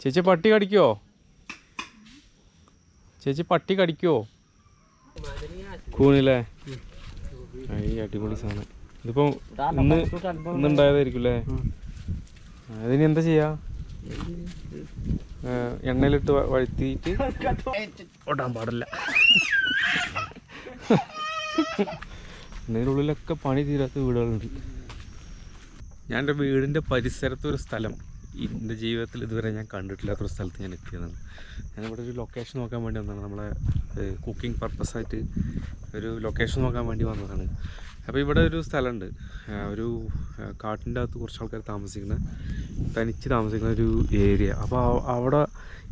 ചേച്ചി പട്ടി കടിക്കോ? ചേച്ചി പട്ടി കടിക്കോ? കൂണില്ലേ? ഈ അടിപൊളി സാധനം. ഇതിപ്പോ ഇന്ന് ഇന്നുണ്ടായതായിരിക്കും അല്ലേ അതിന് എന്താ ചെയ്യാ? എണ്ണയിലിട്ട് വഴുത്തിട്ട് ഓടാൻ പാടില്ല. ഇതിനുള്ളിലൊക്കെ പണി തീരാത്ത വീടുകളുണ്ട്. ഞാൻ എന്റെ വീടിന്റെ പരിസരത്ത് ഒരു സ്ഥലം. എന്റെ ജീവിതത്തിൽ ഇതുവരെ ഞാൻ കണ്ടിട്ടില്ലാത്തൊരു സ്ഥലത്ത് ഞാൻ എത്തിയതാണ്. ഞാനിവിടെ ഒരു ലൊക്കേഷൻ നോക്കാൻ വേണ്ടി വന്നതാണ്. നമ്മളെ കുക്കിംഗ് പർപ്പസായിട്ട് ഒരു ലൊക്കേഷൻ നോക്കാൻ വേണ്ടി വന്നതാണ്. അപ്പോൾ ഇവിടെ ഒരു സ്ഥലമുണ്ട് ഒരു കാട്ടിന്റെ അകത്ത് കുറച്ച് ആൾക്കാർ താമസിക്കുന്ന തനിച്ച് താമസിക്കുന്ന ഒരു ഏരിയ അപ്പോൾ അവിടെ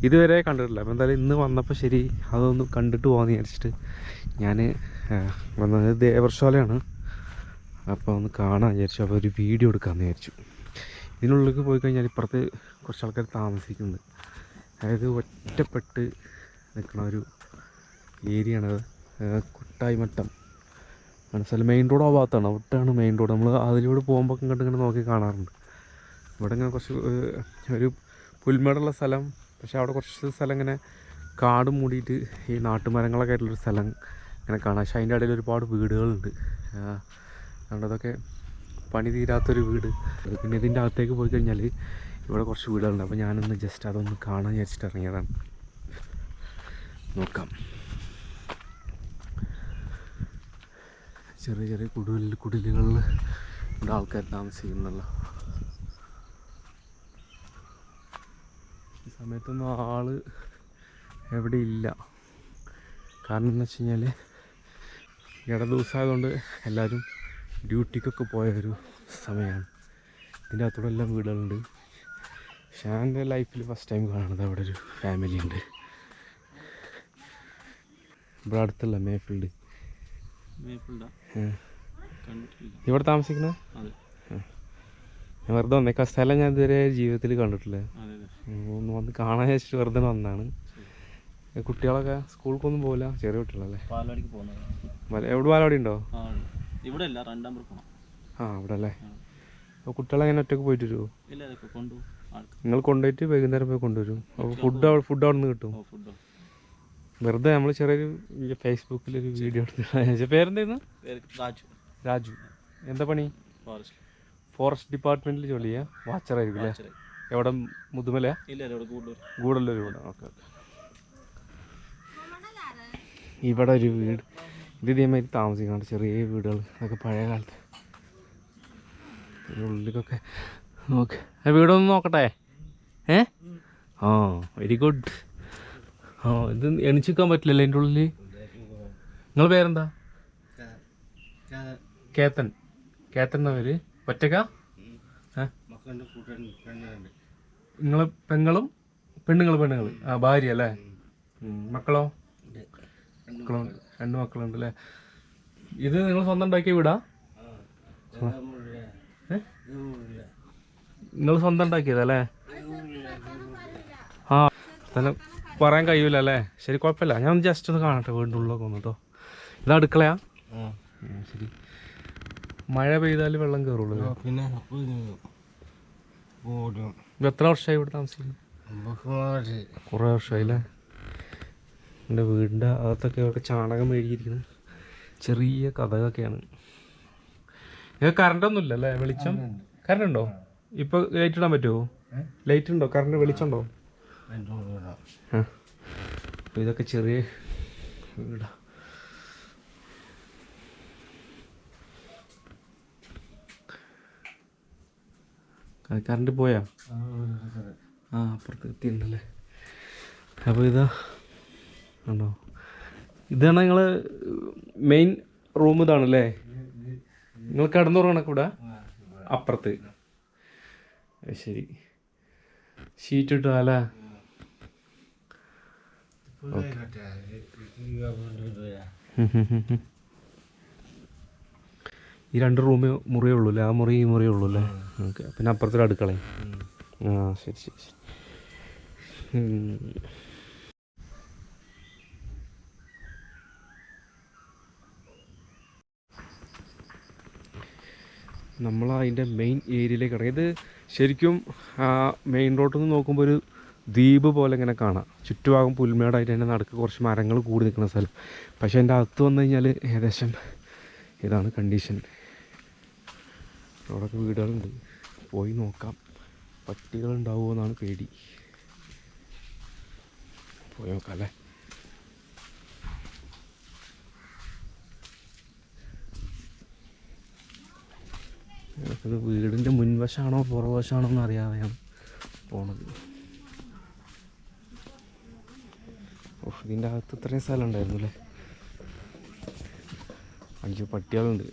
ഇതുവരെ കണ്ടിട്ടില്ല. അപ്പോൾ എന്തായാലും ഇന്ന് വന്നപ്പോൾ ശരി അതൊന്ന് കണ്ടിട്ട് പോകാമെന്ന് വിചാരിച്ചിട്ട് ഞാൻ വന്നത് ദേവർശാലയാണ് അപ്പോൾ ഒന്ന് കാണാൻ വിചാരിച്ചു. അപ്പോൾ ഒരു വീഡിയോ എടുക്കാമെന്ന് വിചാരിച്ചു. ഇതിനുള്ളിലേക്ക് പോയി കഴിഞ്ഞാൽ ഇപ്പുറത്ത് കുറച്ച് ആൾക്കാർ താമസിക്കുന്നുണ്ട്. അതായത് ഒറ്റപ്പെട്ട് നിൽക്കുന്ന ഒരു ഏരിയയാണ് കുട്ടായി കുട്ടായിമട്ടം. ആണ്. സ്ഥലം മെയിൻ റോഡ് ആ ഭാഗത്താണ്. അവിടെയാണ് മെയിൻ റോഡ്. നമ്മൾ അതിലൂടെ പോകുമ്പോൾ ഇങ്ങോട്ട് ഇങ്ങനെ നോക്കി കാണാറുണ്ട്. ഇവിടെ ഇങ്ങനെ കുറച്ച് ഒരു പുൽമേടുള്ള സ്ഥലം. പക്ഷേ അവിടെ കുറച്ച് സ്ഥലം ഇങ്ങനെ കാട് മൂടിയിട്ട് ഈ നാട്ടുമരങ്ങളൊക്കെ ആയിട്ടുള്ളൊരു സ്ഥലം ഇങ്ങനെ കാണാം. പക്ഷേ അതിന്റെ ഇടയിൽ ഒരുപാട് വീടുകളുണ്ട്. അതുകൊണ്ട് അതൊക്കെ പണി തീരാത്തൊരു വീട്. പിന്നെ ഇതിന്റെ അകത്തേക്ക് പോയി കഴിഞ്ഞാൽ ഇവിടെ കുറച്ച് വീടുകളുണ്ട്. അപ്പോൾ ഞാനൊന്ന് ജസ്റ്റ് അതൊന്ന് കാണാൻ വിചാരിച്ചിട്ട് ഇറങ്ങിയതാണ്. നോക്കാം. ചെറിയ ചെറിയ കുടിൽ കുടിലുകളിൽ ഇവിടെ ആൾക്കാർ താമസിക്കുന്നല്ലോ ഈ സമയത്തൊന്നും ആൾ എവിടെ ഇല്ല. കാരണം എന്ന് വെച്ച് കഴിഞ്ഞാൽ ഇട ദിവസമായതുകൊണ്ട് എല്ലാവരും ഡ്യൂട്ടിക്കൊക്കെ പോയ ഒരു സമയമാണ് ഇതിന്റെ അകത്തൂടെ എല്ലാം വീടുകളുണ്ട്. പക്ഷേ എന്റെ ലൈഫിൽ ഫസ്റ്റ് ടൈം കാണുന്നത് അവിടെ ഒരു ഫാമിലി ഉണ്ട്. ഇവിടെ അടുത്തുള്ള മേപ്പിൾഡ് ഇവിടെ താമസിക്കുന്ന? ഞാൻ വെറുതെ വന്നേക്കാ. സ്ഥലം ഞാൻ ഇതുവരെ ജീവിതത്തിൽ കണ്ടിട്ടില്ല. ഒന്ന് വന്ന് കാണാൻ വെച്ചിട്ട് വെറുതെ വന്നാണ് കുട്ടികളൊക്കെ സ്കൂളിൽ ഒന്നും പോകില്ല ചെറിയ കുട്ടികളല്ലേ? എവിടെ പാലവാടി ഉണ്ടോ. ഇവിടെ അല്ല രണ്ടാം പോകണം ആ അവിടെ അല്ലേ അപ്പോൾ കുട്ടികളെങ്ങനെ ഒറ്റയ്ക്ക് പോയിട്ട് വരുമോ ഇല്ല അതൊക്കെ നിങ്ങൾ കൊണ്ടുപോയിട്ട് വൈകുന്നേരം പോയി കൊണ്ടുവരും. അപ്പോൾ ഫുഡ് ഫുഡ് അവിടെ നിന്ന് കിട്ടും. വെറുതെ നമ്മൾ ചെറിയൊരു ഫേസ്ബുക്കിൽ ഒരു വീഡിയോ എടുത്ത് പേരെന്തായിരുന്നു? രാജു. രാജു. എന്താ പണി? ഫോറസ്റ്റ്. ഡിപ്പാർട്ട്മെന്റിൽ ജോലി ചെയ്യാം? വാച്ചറായിരിക്കും അല്ലേ? എവിടെ? മുതുമല ഇവിടെ ഗൂഡല്ലൂർ വീട്. Okay okay. ഇവിടെ ഒരു വീട്. ഇത് ഇതേമാതിരി താമസിക്കുന്നുണ്ട് ചെറിയ വീടുകൾ അതൊക്കെ പഴയ കാലത്ത്. ഉള്ളിലൊക്കെ നോക്ക്. വീടൊന്ന് നോക്കട്ടെ. ഏ? ആ വെരി ഗുഡ് ആ ഇത് എണിച്ചിക്കാൻ പറ്റില്ലല്ലോ എന്റെ ഉള്ളിൽ നിങ്ങൾ പേരെന്താ? കേത്തൻ. കേത്തൻ എന്നാ പേര്. ഒറ്റക്ക നിങ്ങൾ പെങ്ങളും പെണ്ണുങ്ങൾ പെണ്ണുങ്ങൾ ആ ഭാര്യ അല്ലേ. മക്കളോ? മക്കളുണ്ട് രണ്ട് മക്കളുണ്ട് അല്ലേ ഇത് നിങ്ങൾ സ്വന്തം ഉണ്ടാക്കിയ വീടാ? നിങ്ങൾ സ്വന്തം ഉണ്ടാക്കിയതല്ലേ ആ സ്ഥലം പറയാൻ കഴിയൂല അല്ലേ? ശരി കുഴപ്പമില്ല. ഞാൻ ഒന്ന് ജസ്റ്റ് ഒന്ന് കാണട്ടെ വീടിന്റെ ഉള്ളിലൊക്കെ ഒന്ന് കേട്ടോ ഇത് അടുക്കളയാ? ശരി. മഴ പെയ്താൽ വെള്ളം കയറുള്ളൂ? പിന്നെ എത്ര വർഷമായി ഇവിടെ താമസിക്കുന്നു? കുറേ വർഷമായി അല്ലേ? എന്റെ വീടിന്റെ അകത്തൊക്കെ അവിടെ ചാണകം മെഴുകിയിരിക്കുന്നത് ചെറിയ കഥകൊക്കെയാണ് ഇത് കറണ്ടൊന്നും ഇല്ല അല്ലേ വെളിച്ചം കറണ്ട് ഉണ്ടോ ഇപ്പോൾ ലൈറ്റ് ഇടാൻ പറ്റുമോ ലൈറ്റ് ഉണ്ടോ? കറണ്ട് വെളിച്ചമുണ്ടോ? അപ്പോൾ ഇതൊക്കെ ചെറിയ വീടാ. കറണ്ട് പോയാ? ആ അപ്പുറത്ത് എത്തിയിട്ടുണ്ടല്ലേ അപ്പോൾ ഇതാ ആണോ? ഇതാണ് നിങ്ങൾ മെയിൻ റൂം ഇതാണല്ലേ? നിങ്ങൾ കിടന്നുറങ്ങണ കൂടെ അപ്പുറത്ത്. ശരി. ഷീറ്റ് ഇട്ടാ. ഈ രണ്ട് റൂമേ മുറിയേ ഉള്ളൂ അല്ലേ? ആ മുറി ഈ മുറിയേ ഉള്ളൂ അല്ലേ? ഓക്കെ. പിന്നെ അപ്പുറത്തൊരു അടുക്കളയും. ആ ശരി ശരി ശരി. നമ്മൾ അതിന്റെ മെയിൻ ഏരിയയിലേക്ക് ഇറങ്ങി. ഇത് ശരിക്കും ആ മെയിൻ റോഡിൽ നിന്ന് നോക്കുമ്പോൾ ഒരു ദ്വീപ് പോലെ ഇങ്ങനെ കാണാം. ചുറ്റുഭാഗം പുൽമേടായിട്ട് തന്നെ നടക്ക് കുറച്ച് മരങ്ങൾ കൂടി നിൽക്കുന്ന സ്ഥലം. പക്ഷേ എന്റെ അകത്ത് വന്നു കഴിഞ്ഞാൽ ഏകദേശം ഇതാണ് കണ്ടീഷൻ അവിടെയൊക്കെ വീടുകളുണ്ട്. പോയി നോക്കാം. പട്ടികളുണ്ടാവുമോ എന്നാണ് പേടി. പോയി നോക്കാം അല്ലേ? ഇത് വീടിന്റെ മുൻവശമാണോ പുറവശമാണോ എന്ന് അറിയാതെയാണ് പോണത്. ഓഹ് ഇതിന്റെ അകത്ത് ഇത്രയും സ്ഥലം ഉണ്ടായിരുന്നു അല്ലേ? അയ്യോ പട്ടികളുണ്ട്.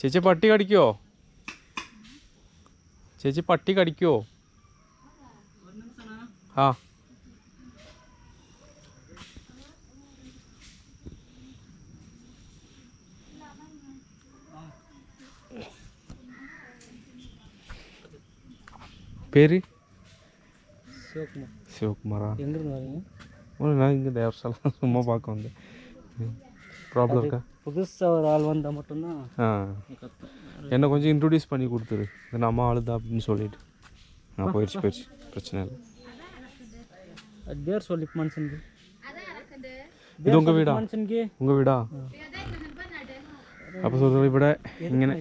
ചേച്ചി പട്ടി കടിക്കോ ചേച്ചി പട്ടി കടിക്കോ ആ. பேர் சிவகுமார் சிவகுமாரா எங்கேருந்து வரீங்க ஒரு நான் இங்கே தேவஸ்தாலம் சும்மா பார்க்க வந்தேன் ப்ராப்ளம் இருக்கா புதுசாக ஒரு ஆள் வந்தால் மட்டும்தான் ஆ கற்றும் என்னை கொஞ்சம் இன்ட்ரடியூஸ் பண்ணி கொடுத்துரு இது நம்ம ஆளு தான் அப்படின்னு சொல்லிட்டு நான் போயிடுச்சு போயிடுச்சு பிரச்சனை இல்லை அது பேர் சொல்லி மனுஷனுக்கு ഇത് ഉങ്ക വീടാ மனுஷனுக்கு ഉങ്ക വീടാ അപ്പോൾ സുഹൃത്തുക്കൾ ഇവിടെ ഇങ്ങനെ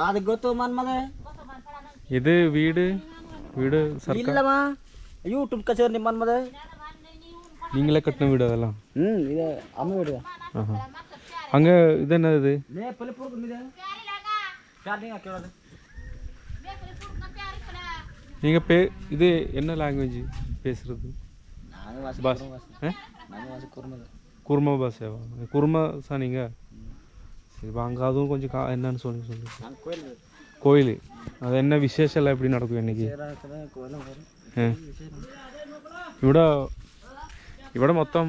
அதுக்கு ಗೊತ್ತು மன்மத இது வீடு வீடு இல்லம்மா. யூடியூப் கச்சேரி மன்மத நீங்களே கட்டின வீடு அதெல்லாம்? ம் இது அம்மா வீடு. அங்கே இது என்ன இது? நீங்கள் பே இது என்ன லாங்குவேஜ் பேசுகிறது பாஸ் குர்மா பாஷாவா குருமா சா நீங்கள் இது கொஞ்சம் கா என்னன்னு சொல்லுங்க சொல்லுங்க கோயில் அது என்ன விசேஷம் எல்லாம் எப்படி நடக்கும் இன்னைக்கு ഇവിടെ ഇവിടെ മൊത്തം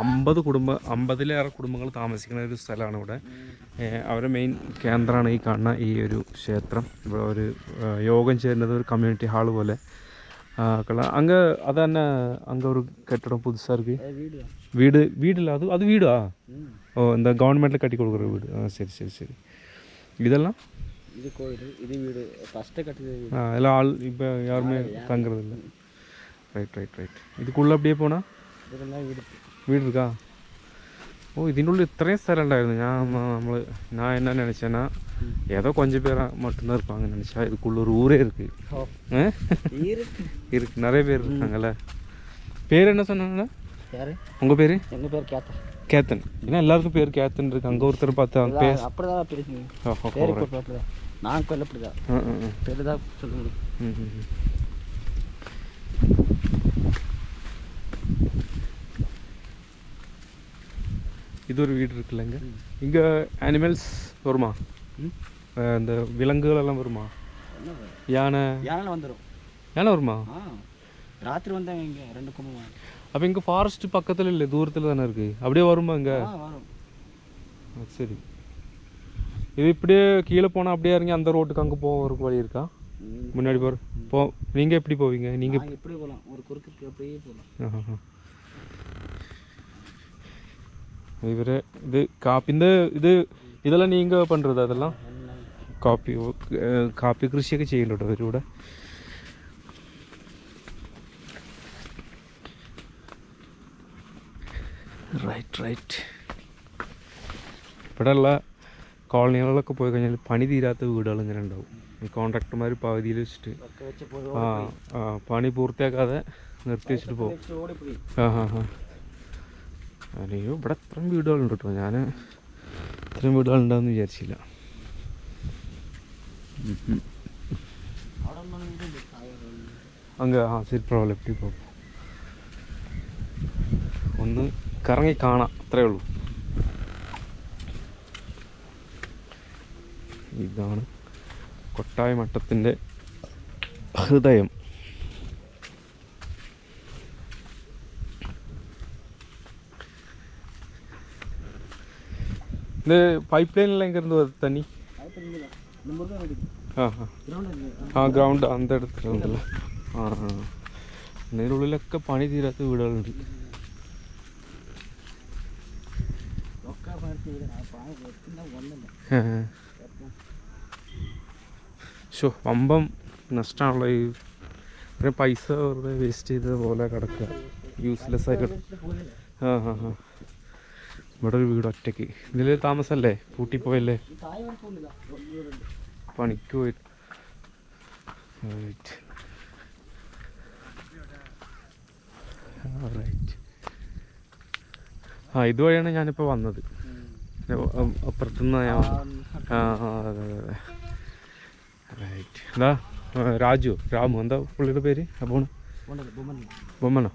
അമ്പത് കുടുംബ അമ്പതിലേറെ കുടുംബങ്ങൾ താമസിക്കുന്ന ഒരു സ്ഥലമാണ് ഇവിടെ. അവരുടെ മെയിൻ കേന്ദ്രമാണ് ഈ കാണുന്ന ഈ ഒരു ക്ഷേത്രം. ഇവിടെ ഒരു യോഗം ചെയ്യുന്നത് ഒരു കമ്മ്യൂണിറ്റി ഹാൾ പോലെ. അങ്ങ് അത് തന്നെ അങ്ങ് ഒരു കെട്ടിടം പുതുസാർക്ക്. வீடு வீடு வீடு இல்லை அது அது வீடா ம் ஓ இந்த கவர்மெண்ட்டில் கட்டி கொடுக்குற வீடு ஆ சரி சரி சரி இதெல்லாம் இது கோயில் இது வீடு ஃபஸ்ட்டு கட்டியது வீடு ஆ எல்லாம் ஆள் இப்போ யாருமே தங்குறது இல்லை ரைட் ரைட் ரைட் இதுக்குள்ளே அப்படியே போனால் இதெல்லாம் வீடு വീട് இருக்கா ഓ ഇതിൻ്റെ ഉള്ളിൽ ഇത്രയും സ്ഥലം ഉണ്ടായിരുന്നു ഞാൻ നമ്മൾ ഞാൻ എന്നാ நினச்சேன்னா ஏதோ கொஞ்சம் பேரா மட்டும்தான் இருப்பாங்கன்னு நினச்சா இதுக்குள்ள ஒரு ஊரே இருக்கு ஆ? இருக்கு இருக்கு நிறைய பேர் இருக்காங்கல்ல பேர் என்ன சொன்னாங்க யாரு? உங்கள் பேர்? எங்கள் பேர் கேத்தா கேத்தன். ஏன்னா எல்லாருக்கும் பேர் கேத்தன் இருக்கு அங்கே ஒருத்தர் பார்த்து அவங்க பேர் அப்படிதான் ஓ, பேர் அப்படிதான். நான். பேர் தான் சொல்ல முடியும். இது ஒரு வீடு இருக்குல்லங்க இங்கே? அனிமல்ஸ் வருமா? இந்த விலங்குகள் எல்லாம் வருமா? யானை? யானை வந்துடும் யானை வருமா? ராத்திரி வந்தாங்க இங்கே ரெண்டு கும்பம்? அப்போ இங்கே ஃபாரஸ்ட் பக்கத்தில் இல்லை தூரத்தில் தானே இருக்குது அப்படியே வருமா இங்கே ஆ வரும் சரி இது இப்படியே கீழே போனால் அப்படியே இறங்கி அந்த ரோட்டுக்கு அங்கே போகிறதுக்கு வழி இருக்கா ம். முன்னாடி போகிற போ நீங்கள் எப்படி போவீங்க நீங்கள் நாங்கள் எப்படி போகலாம் ஒரு குறுக்கு அப்படியே போகலாம் ആഹാ. ഇവരെ ഇത് കാപ്പിൻ്റെ ഇത് ഇതെല്ലാം നീങ്ക പണ്ടത് അതെല്ലാം കാപ്പി ഏഹ് കാപ്പി കൃഷിയൊക്കെ ചെയ്യുന്നുണ്ടോ അവരിവിടെ റൈറ്റ് റൈറ്റ് ഇവിടെയുള്ള കോളനികളിലൊക്കെ പോയി കഴിഞ്ഞാൽ പണി തീരാത്ത വീടുകൾ ഇങ്ങനെ ഉണ്ടാവും. ഈ കോൺട്രാക്ടർമാർ പകുതിയിൽ വെച്ചിട്ട് ആ ആ പണി പൂർത്തിയാക്കാതെ നിർത്തി വെച്ചിട്ട് പോകും. ആ ഹാ ഹാ അയ്യോ ഇവിടെ ഇത്രയും വീടുകളുണ്ട് കേട്ടോ. ഞാൻ ഇത്രയും വീടുകളുണ്ടാവുമെന്ന് വിചാരിച്ചില്ല. അങ്ങ് ആ ശരി പ്രോബ്ലം ഒന്ന് കറങ്ങി കാണാം അത്രേ ഉള്ളൂ. ഇതാണ് കൊട്ടായ മട്ടത്തിന്റെ ഹൃദയം. ഇത് പൈപ്പ് ലൈനെല്ലാം എങ്കിരുന്ന് തന്നി? ആ ആ. ഗ്രൗണ്ട് അന്തടത്തിലുണ്ടല്ലോ ആ അതിനുള്ളിലൊക്കെ പണി തീരാത്ത വീടുകളുണ്ട്. ഷോ വമ്പം നഷ്ടമാണല്ലോ ഈ ഇത്രയും പൈസ വെറുതെ വേസ്റ്റ് ചെയ്തത് പോലെ കിടക്കുക. യൂസ്ലെസ് ആയി കിടക്കുക ആ ഹാ ഇവിടെ ഒരു വീട് ഒറ്റയ്ക്ക്. ഇതിൽ താമസമല്ലേ പൂട്ടിപ്പോയല്ലേ പണിക്ക് പോയി. ആ ഇതുവഴിയാണ് ഞാനിപ്പോൾ വന്നത്. അപ്പുറത്തുനിന്ന് ഞാൻ. ആ അതെ അതെ അതെ. റൈറ്റ് എന്താ രാജു രാമു. എന്താ പുള്ളിയുടെ പേര്? അപ്പോൾ ബൊമ്മനോ?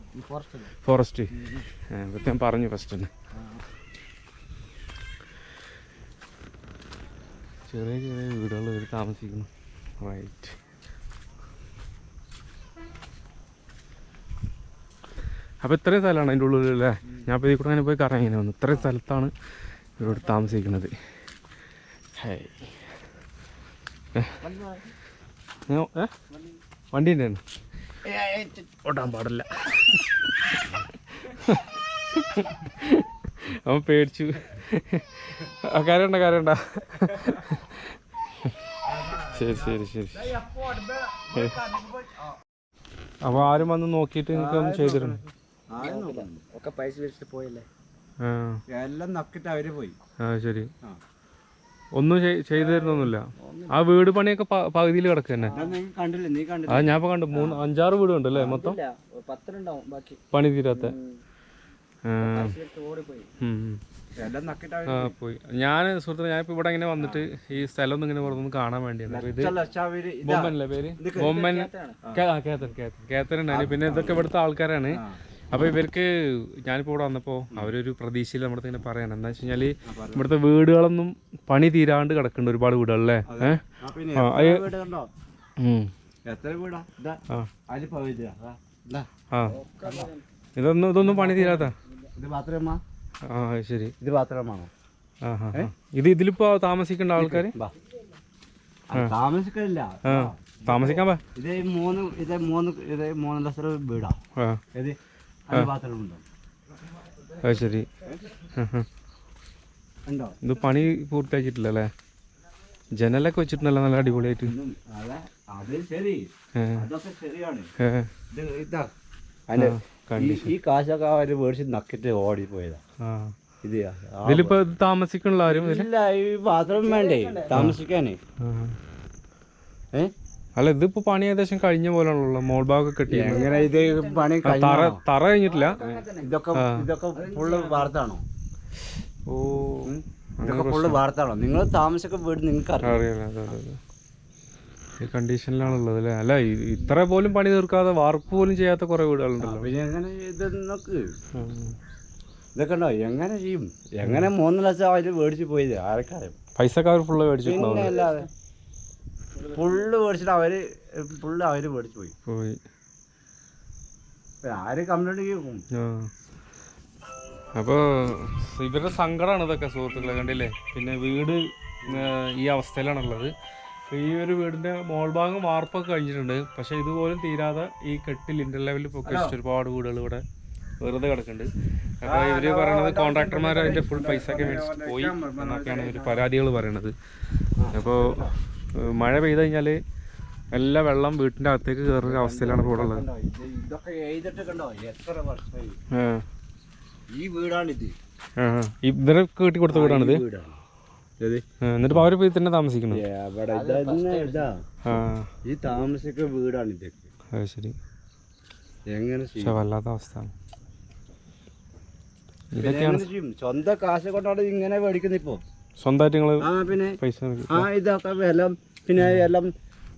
ഫോറസ്റ്റ് ഇപ്പം ഞാൻ പറഞ്ഞു ഫസ്റ്റ് തന്നെ. ചെറിയ ചെറിയ വീടുകൾ ഇവർ താമസിക്കുന്നു. റൈറ്റ് അപ്പോൾ ഇത്രയും സ്ഥലമാണ് അതിന്റെ ഉള്ളിൽ അല്ലേ? ഞാൻ ഇപ്പോൾ ഇതിൽ കൂടെ അങ്ങനെ പോയി കറങ്ങി ഇങ്ങനെ വന്നു. ഇത്രയും സ്ഥലത്താണ് ഇവരോട് താമസിക്കുന്നത്. വണ്ടി ഉണ്ടായിരുന്നു ഓടാൻ പാടില്ല. അവൻ പേടിച്ചു. കാര്യണ്ട കാര്യണ്ട ശരി ശരി ശരി. അപ്പോൾ ആരും വന്ന് നോക്കിയിട്ട് ഒന്ന് ചെയ്തിരുന്നു. ഒക്കെ പൈസ വെച്ചിട്ട് പോയല്ലേ? എല്ലാം നക്കിട്ട് അവർ പോയി. ആ ശരി. ഒന്നും ചെയ്തിരുന്നൊന്നുമില്ല. ചെയ്തു തരുന്നൊന്നുമില്ല ആ വീട് പണിയൊക്കെ പകുതിയിൽ കിടക്കുക തന്നെ. ആ ഞാൻ ഇപ്പോൾ കണ്ടു. മൂന്ന് അഞ്ചാറ് വീടുണ്ട് അല്ലേ മൊത്തം? ഇല്ല പത്തിനുണ്ടാവും ബാക്കി. പണി തീരാത്ത. പോയി. ഞാൻ സുഹൃത്തുക്കളെ ഞാനിപ്പോ ഇവിടെ ഇങ്ങനെ വന്നിട്ട് ഈ സ്ഥലം ഒന്നും ഇങ്ങനെ പുറത്തൊന്നും കാണാൻ വേണ്ടിയാണ്. ഇത് ബൊമ്മനല്ലേ പേര്? ബൊമ്മൻ കേത്തൻ കേത്തൻ. കേത്തൻ ഉണ്ടായിരുന്നു പിന്നെ ഇതൊക്കെ ഇവിടുത്തെ ആൾക്കാരാണ്. അപ്പോൾ ഇവർക്ക് ഞാനിപ്പോൾ ഇവിടെ വന്നപ്പോൾ അവരൊരു പ്രതീക്ഷയിൽ നമ്മുടെ ഇങ്ങനെ പറയണം. എന്താ വെച്ച് കഴിഞ്ഞാൽ ഇവിടുത്തെ വീടുകളൊന്നും പണി തീരാണ്ട് കിടക്കുന്നുണ്ട് ഒരുപാട് വീടുകളല്ലേ? ഇതൊന്നും ഇതൊന്നും പണി തീരാത്ത? ഇത് ഇതിലിപ്പോ ആ ശരി. ഇത് ബാത്റൂമാണോ. ഇത് ഇതിലിപ്പോ താമസിക്കേണ്ട ആൾക്കാര്? താമസിക്കില്ല താമസിക്കാൻ ഇത് മൂന്ന് ഇത് മൂന്ന് ഇത് മൂന്ന് ലക്ഷം വീടാ. ഇത് അത് ശരി. ഇത് പണി പൂർത്തിയാക്കിയിട്ടില്ല അല്ലേ ജനലൊക്കെ വെച്ചിട്ടുണ്ടല്ലോ നല്ല അടിപൊളിയായിട്ട്. ഈ- കാശൊക്കെ അവർ മേടിച്ച് നക്കിട്ട് ഓടിപ്പോയതാ. ഇത് ഇതിലിപ്പോ താമസിക്കണല്ലോ ആരും ഇല്ല ഈ ബാത്റൂം വേണ്ടേ? താമസിക്കാനേ. ആ. അല്ല ഇതിപ്പോ പണി ഏകദേശം കഴിഞ്ഞ പോലെയാണല്ലോ. മോൾ ഭാഗം കെട്ടി എങ്ങനെ ഇത് പണി തറ കഴിഞ്ഞിട്ടില്ല. ഇതൊക്കെ ഇതൊക്കെ ഫുള്ള് വാർത്താണോ? ഓ ഇതൊക്കെ ഫുള്ള് വാർത്താണോ? നിങ്ങൾ വീട് നിങ്ങൾക്ക് അറിയാം ഈ കണ്ടീഷനിലാണുള്ളത് അല്ലേ? അല്ല ഇത്ര പോലും പണി തീർക്കാതെ വാർപ്പ് പോലും ചെയ്യാത്ത കുറെ വീടുകളുണ്ടല്ലോ. എങ്ങനെ ഇത് നോക്ക്. ഇതൊക്കെ ഉണ്ടോ? എങ്ങനെ ചെയ്യും? എങ്ങനെ മൂന്ന് ലക്ഷം അതിൽ മേടിച്ച് പോയത്? ആർക്കറിയാം പൈസക്കാർ ഫുള്ള് മേടിച്ചിട്ടുണ്ടാവും. ഫുള്ള് മേടിച്ചിട്ട് അവർ ഫുള്ള് അവർ മേടിച്ചു പോയി പോയി ആര് കംപ്ലൈന്റ് കേൾക്കും അപ്പൊ അപ്പോൾ ഇവരുടെ സങ്കടമാണ് ഇതൊക്കെ സുഹൃത്തുക്കളെ കണ്ടില്ലേ പിന്നെ വീട് ഈ അവസ്ഥയിലാണുള്ളത് ഈ ഒരു വീടിന്റെ മോൾ ഭാഗം വാർപ്പൊക്കെ കഴിഞ്ഞിട്ടുണ്ട് പക്ഷെ ഇതുപോലും തീരാതെ ഈ കെട്ടിൽ ഇന്റർ ലെവലിൽ പൊക്കെ ഒരുപാട് വീടുകൾ ഇവിടെ വെറുതെ കിടക്കുന്നുണ്ട് അപ്പോൾ ഇവർ പറയണത് കോൺട്രാക്ടർമാർ അതിന്റെ ഫുൾ പൈസ ഒക്കെ മേടിച്ചിട്ട് പോയി എന്നൊക്കെയാണ് ഇവർ പരാതികൾ പറയണത് അപ്പോൾ മഴ പെയ്ത് കഴിഞ്ഞാൽ എല്ലാ വെള്ളം വീട്ടിന്റെ അകത്തേക്ക് കയറുന്ന അവസ്ഥയിലാണ് ഇപ്പോൾ ഉള്ളത്. ഇതൊക്കെ എഴുതിട്ട് കണ്ടോ? എത്ര വർഷമായി? ഈ വീടാണിത്. ഇവരെ കെട്ടി കൊടുത്ത വീടാണിത്? എന്നിട്ട് അവർ അവർ പോയി തന്നെ താമസിക്കുന്നു. എവിടെ ഇതാ ഇതാ. ഈ താമസിക്കുന്ന വീടാണ് ഇതൊക്കെ. അത് ശരി. എങ്ങനെ പക്ഷെ വല്ലാത്ത അവസ്ഥ ഇതൊക്കെയാണ് സ്വന്തം കാശ് കൊണ്ടാണ് ഇങ്ങനെ മേടിക്കുന്നത് ഇപ്പൊ. സ്വന്തമായിട്ട് നിങ്ങൾ ആ പിന്നെ പൈസ ആ ഇതൊക്കെ വെള്ളം പിന്നെ എല്ലാം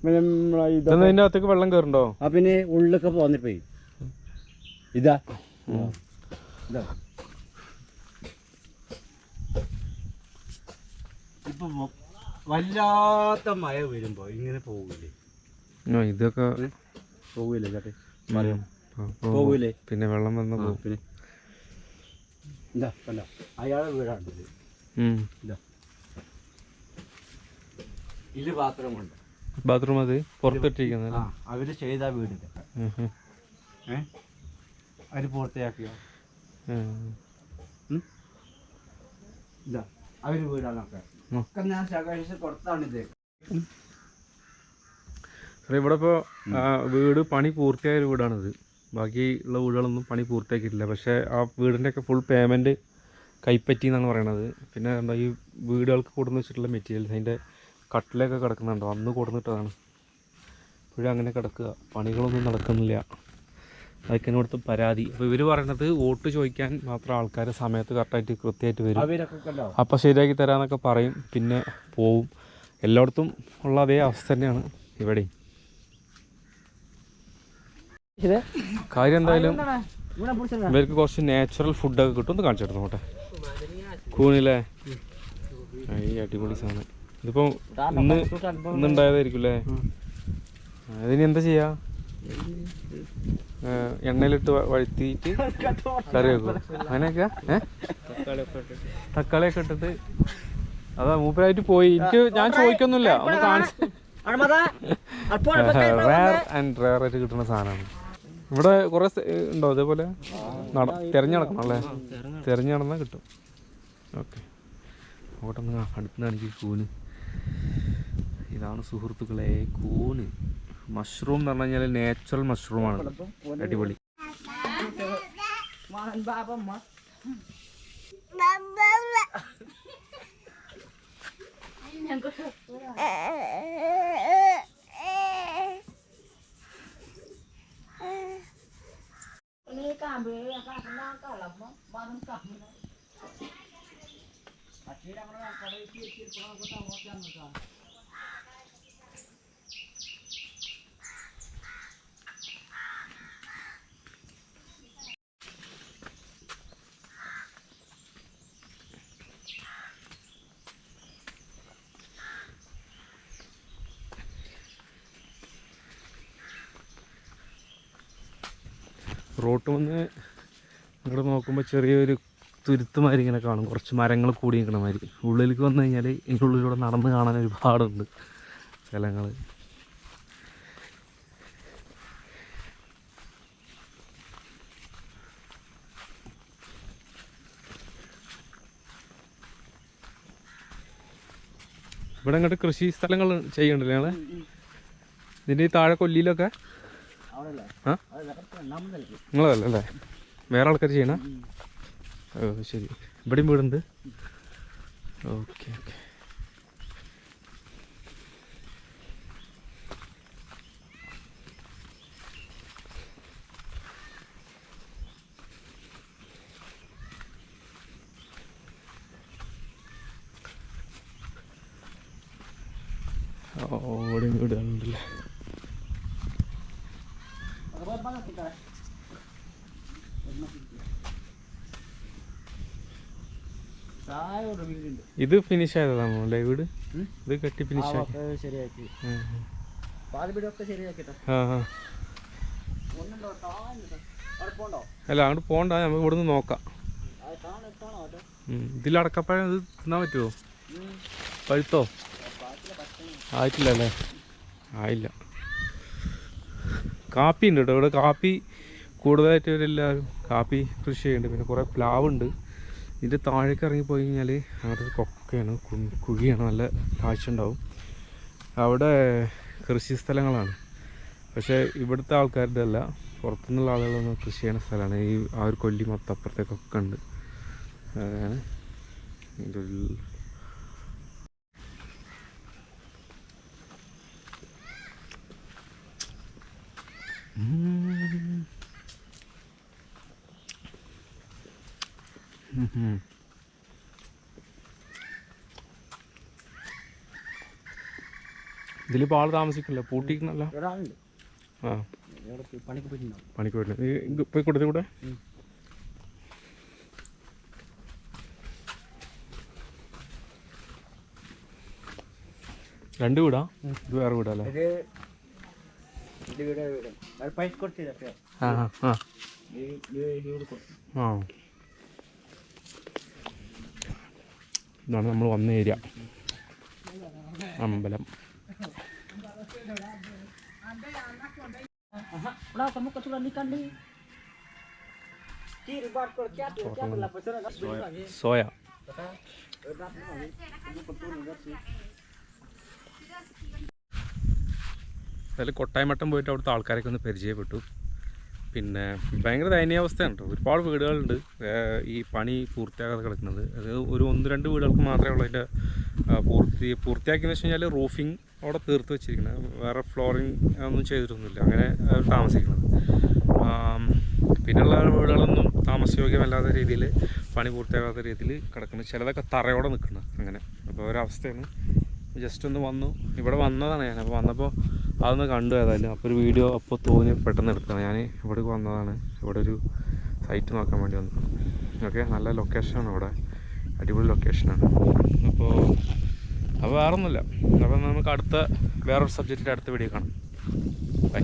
പിന്നെ നമ്മളെ ഇതൊക്കെ അകത്തേക്ക് വെള്ളം കയറുണ്ടോ ആ പിന്നെ ഉള്ളിലൊക്കെ പോന്നിപ്പോയി. ഇതാ. ആ. ഇതാ. ഇപ്പൊ വ- വല്ലാത്ത മഴ വരുമ്പോ ഇങ്ങനെ പോകൂലേ? ആ ഇതൊക്കെ പോകൂലേ ചേട്ടെ ഉം. പോ- പോ- പോകൂലേ? പിന്നെ വെള്ളം വന്ന് ആ, പോകും. പിന്നെ. ഇതാ കണ്ടോ? അയാളെ വീടാണിത്. ഉം. ഇതാ. ഇത് ബാത്റൂം അത് പുറത്തിട്ടിരിക്കുന്നത് ആ അവർ ചെയ്ത വീടില്ല ഏ? അവർ പൂർത്തിയാക്കിയോ? ഇതാ അവർ വീടാണൊക്കെ. ഒക്കെ ഞാൻ ശേഖരിച്ച് കൊടുത്താണിത് അല്ല ഇവിടെ ഇപ്പോൾ വീട് പണി പൂർത്തിയായ ഒരു വീടാണിത് ബാക്കിയുള്ള വീടുകളൊന്നും പണി പൂർത്തിയാക്കിയിട്ടില്ല. പക്ഷേ ആ വീടിന്റെ ഒക്കെ ഫുൾ പേയ്മെന്റ് കൈപ്പറ്റി എന്നാണ് പറയണത്. പിന്നെ എന്താ ഈ വീടുകൾക്ക് കൊടുന്ന് വെച്ചിട്ടുള്ള മെറ്റീരിയൽസ് അതിന്റെ കട്ടിലൊക്കെ കിടക്കുന്നുണ്ടോ. അന്ന് കൊടുന്നിട്ടതാണ്. ഇപ്പോഴും അങ്ങനെ കിടക്കുക. പണികളൊന്നും നടക്കുന്നില്ല. അതൊക്കെയാണ് ഇവിടുത്തെ പരാതി. അപ്പോൾ ഇവർ പറയണത് വോട്ട് ചോദിക്കാൻ മാത്രം ആൾക്കാർ സമയത്ത് കറക്റ്റായിട്ട് കൃത്യമായിട്ട് വരും. അപ്പോൾ ശരിയാക്കി തരാമെന്നൊക്കെ പറയും. പിന്നെ പോവും. എല്ലായിടത്തും ഉള്ള അതേ അവസ്ഥ തന്നെയാണ് ഇവിടെയും കാര്യം എന്തായാലും ഇവിടെ ഇവർക്ക് കുറച്ച് നാച്ചുറൽ ഫുഡൊക്കെ കിട്ടും. ഒന്ന് കാണിച്ചു തരുന്നു നോട്ടെ കൂണില്ലേ ഈ അടിപൊളി സാധനം. ഇതിപ്പോൾ ഇന്ന് ഇന്നുണ്ടായതായിരിക്കും അല്ലേ അതിന് എന്താ ചെയ്യാ? എണ്ണയിലിട്ട് വഴുത്തിയിട്ട് കറി വെക്കും അങ്ങനെയൊക്കെ? തക്കാളി തക്കാളിയൊക്കെ ഇട്ടിട്ട്. അതാ മൂപ്പരായിട്ട് പോയി. എനിക്ക് ഞാൻ ചോദിക്കൊന്നുമില്ല. ഒന്ന് കാണിച്ചു റയർ ആൻഡ് റയർ ആയിട്ട് കിട്ടുന്ന സാധനമാണ്. ഇവിടെ കുറെ ഉണ്ടോ അതേപോലെ നട തിരഞ്ഞു നടക്കണം അല്ലേ? തിരഞ്ഞു നടന്നാൽ കിട്ടും. ഓക്കെ. അവിടെ നിന്ന് അടുത്ത് കാണിക്കും കൂണ് ഇതാണ് സുഹൃത്തുക്കളെ കൂണ് മഷ്റൂം എന്ന് പറഞ്ഞു കഴിഞ്ഞാൽ നാച്ചുറൽ മഷ്റൂമാണ് അടിപൊളി. റോട്ട് വന്ന് ഇങ്ങോട്ട് നോക്കുമ്പോൾ ചെറിയൊരു തുരുത്തുമാതിരി ഇങ്ങനെ കാണും. കുറച്ച് മരങ്ങൾ കൂടി നിൽക്കണ മാതിരി. ഉള്ളിലേക്ക് വന്നു കഴിഞ്ഞാൽ ഇതിന്റെ ഉള്ളിലൂടെ നടന്ന് കാണാൻ ഒരുപാടുണ്ട് സ്ഥലങ്ങൾ. ഇവിടെ ഇങ്ങോട്ട് കൃഷി സ്ഥലങ്ങൾ ചെയ്യണ്ടല്ലേ ഞങ്ങളെ? ഇതിന്റെ ഈ താഴെ കൊല്ലിയിലൊക്കെ? നിങ്ങളതല്ലേ? വേറെ ആൾക്കാർ ചെയ്യണ? ഓ ശരി. ഇവിടെയും വീടുണ്ട്? ഓക്കെ ഓക്കെ ഓ ഇവിടെയും വീടുകളുണ്ടല്ലേ താഴെ ഒരു വീടുണ്ട് ഇത് ഫിനിഷ് ആയതാണോ അല്ലേ വീട്? ഇത് കെട്ടി ഫിനിഷ് ശരിയാക്കി. അല്ല അങ്ങോട്ട് പോണ്ട നമുക്ക് ഇവിടുന്ന് നോക്കാം. ഇതിൽ അടക്കപ്പഴം ഇത് തിന്നാൻ പറ്റുമോ പഴുത്തോ? ആയിട്ടില്ല അല്ലേ? ആയില്ല. കാപ്പി ഉണ്ട് കേട്ടോ ഇവിടെ കാപ്പി കൂടുതലായിട്ട് ഇവരെല്ലാവരും കാപ്പി കൃഷി ചെയ്യുന്നുണ്ട്. പിന്നെ കുറേ പ്ലാവുണ്ട്. ഇതിന്റെ താഴേക്ക് ഇറങ്ങിപ്പോയി കഴിഞ്ഞാൽ അവിടെ ഒരു കൊക്കയാണ് കുഴിയാണ് നല്ല കാഴ്ച ഉണ്ടാവും അവിടെ കൃഷി സ്ഥലങ്ങളാണ്. പക്ഷേ ഇവിടുത്തെ ആൾക്കാരുടെ അല്ല പുറത്തുനിന്നുള്ള ആളുകളൊന്നും കൃഷി ചെയ്യുന്ന സ്ഥലമാണ്. ഈ ആ ഒരു കൊല്ലി മൊത്തം അപ്പുറത്തേക്കൊക്കെ ഉണ്ട് അതാണ് ഇതിന്റെ ഇതിലിപ്പോൾ ആൾ താമസിക്കില്ല പൂട്ടിക്കുന്നല്ല ആ. പണിക്ക് നീ പോയി കൊടുത്തു കൂടെ? രണ്ട് വീടാ? ഇത് വേറെ വീടാ അല്ലേ? ഇത് ഇത് വീട് വീട്. അത് പൈസ കൊടുത്തില്ല ആ ആ ആ വീട് കൊടുത്തു ആ ഇതാണ് നമ്മൾ വന്ന ഏരിയ അമ്പലം. സോയ അതിൽ കൊട്ടായ്മട്ടം പോയിട്ട് അവിടുത്തെ ആൾക്കാരൊക്കെ ഒന്ന് പരിചയപ്പെട്ടു പിന്നെ ഭയങ്കര ദയനീയാവസ്ഥയാണ് കേട്ടോ ഒരുപാട് വീടുകളുണ്ട്. ഈ പണി പൂർത്തിയാകാതെ കിടക്കുന്നത്. അത് ഒരു ഒന്ന് രണ്ട് വീടുകൾക്ക് മാത്രമേ ഉള്ളൂ അതിന്റെ പൂർത്തി പൂർത്തിയാക്കിയെന്ന് വെച്ച് കഴിഞ്ഞാൽ റൂഫിങ് അവിടെ തീർത്ത് വെച്ചിരിക്കുന്നത്. വേറെ ഫ്ലോറിങ് ഒന്നും ചെയ്തിട്ടൊന്നുമില്ല. അങ്ങനെ താമസിക്കുന്നത്. പിന്നെയുള്ള വീടുകളൊന്നും താമസയോഗ്യമല്ലാത്ത രീതിയിൽ പണി പൂർത്തിയാകാത്ത രീതിയിൽ കിടക്കുന്നത്. ചിലതൊക്കെ തറയോടെ നിൽക്കുന്നത്. അങ്ങനെ. അപ്പോൾ ഒരവസ്ഥയാണ്. ജസ്റ്റ് ഒന്ന് വന്നു. ഇവിടെ വന്നതാണ് ഞാൻ. അപ്പോൾ വന്നപ്പോൾ അതൊന്ന് കണ്ടു ഏതായാലും. അപ്പോൾ ഒരു വീഡിയോ അപ്പോൾ തോന്നി പെട്ടെന്ന് എടുത്തതാണ് ഞാൻ ഇവിടേക്ക് വന്നതാണ്. ഇവിടെ ഒരു സൈറ്റ് നോക്കാൻ വേണ്ടി വന്നു. ഓക്കെ നല്ല ലൊക്കേഷനാണ് ഇവിടെ. അടിപൊളി ലൊക്കേഷനാണ് അപ്പോൾ അപ്പോൾ വേറൊന്നുമില്ല. അപ്പോൾ നമുക്ക് അടുത്ത വേറൊരു സബ്ജക്റ്റിന്റെ അടുത്ത വീഡിയോ കാണാം. ബൈ